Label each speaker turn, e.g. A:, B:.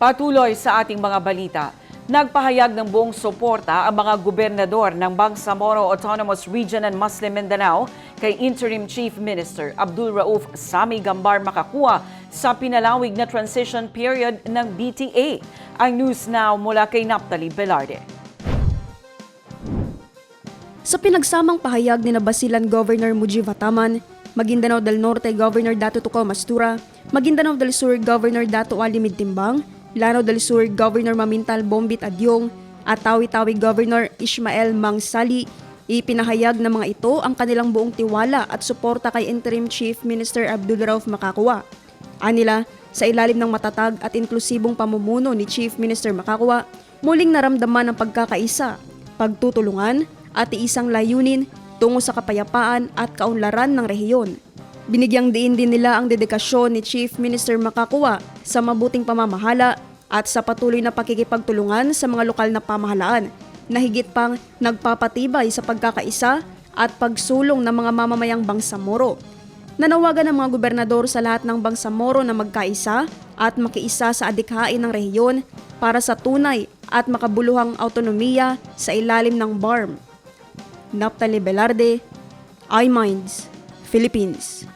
A: Patuloy sa ating mga balita. Nagpahayag ng buong suporta ang mga gobernador ng Bangsamoro Autonomous Region and Muslim Mindanao kay Interim Chief Minister Abdul Rauf Sami Gambar Makakua sa pinalawig na transition period ng BTA. Ang news now mula kay Naptali Velarde.
B: Sa pinagsamang pahayag ni Basilan Governor Mujib Ataman, Maguindanao del Norte Governor Dato Tuco Mastura, Maguindanao del Sur Governor Dato Ali Timbang, Lanao del Sur Governor Mamintal Bombit Adyong, at Tawi-Tawi Governor Ismael Mangsali, ipinahayag ng mga ito ang kanilang buong tiwala at suporta kay Interim Chief Minister Abdul Rauf Makakua. Anila, sa ilalim ng matatag at inklusibong pamumuno ni Chief Minister Makakua, muling naramdaman ang pagkakaisa, pagtutulungan at iisang layunin tungo sa kapayapaan at kaunlaran ng rehiyon. Binigyang diin din nila ang dedikasyon ni Chief Minister Makakua sa mabuting pamamahala at sa patuloy na pakikipagtulungan sa mga lokal na pamahalaan na higit pang nagpapatibay sa pagkakaisa at pagsulong ng mga mamamayang Bangsamoro. Nanawagan ng mga gobernador sa lahat ng Bangsamoro na magkaisa at makiisa sa adikhain ng rehiyon para sa tunay at makabuluhang autonomiya sa ilalim ng BARM. Naptali Velarde, iMinds, Philippines.